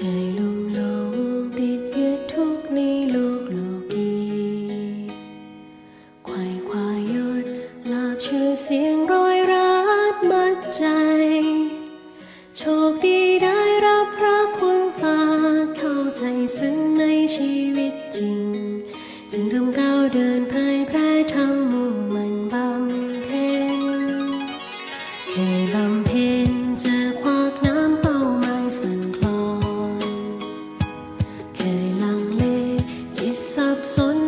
เคยลุ่มหลงติดยึดทุกในโลกโลกีไขว่ควายศลาบชื่อเสียงรยรัดมัดใจ โชคดีได้รับพระคุณฟ้าเข้าใจซึ้งในชีวิตจริง sun.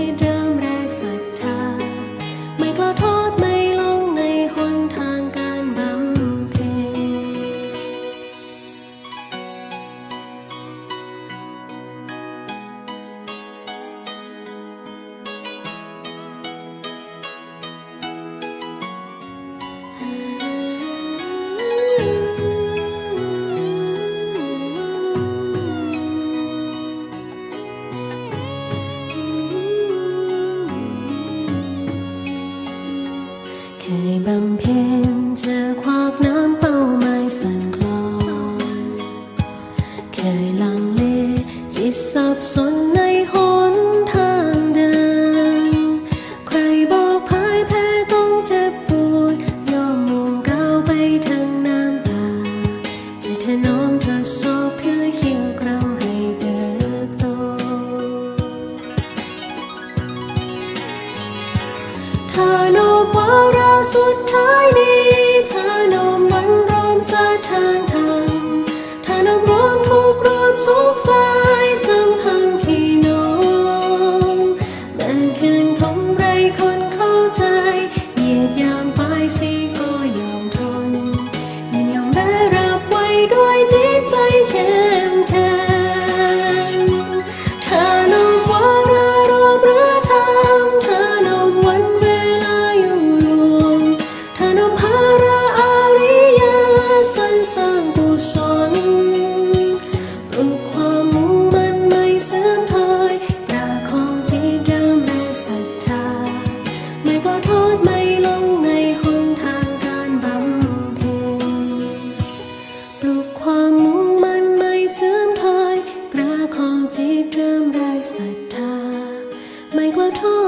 need ยบำเพ็ญเจอความน้ำเป้าหมาสั่นคลอนเคยลังเลจิตสับสนในหนทาง suốt thái ปลุกความมุ่งมั่นไม่เสื่อมถอยปราคองจิตเริ่มแรงศรัทธา ไม่ก็ทอไม่ลงในหนทางการบำเพ็ญปลุกความมุ่งมั่นไม่เสื่อมถอยปราคองจิตเริ่มแรงศรัทธา ไม่ก็ทอ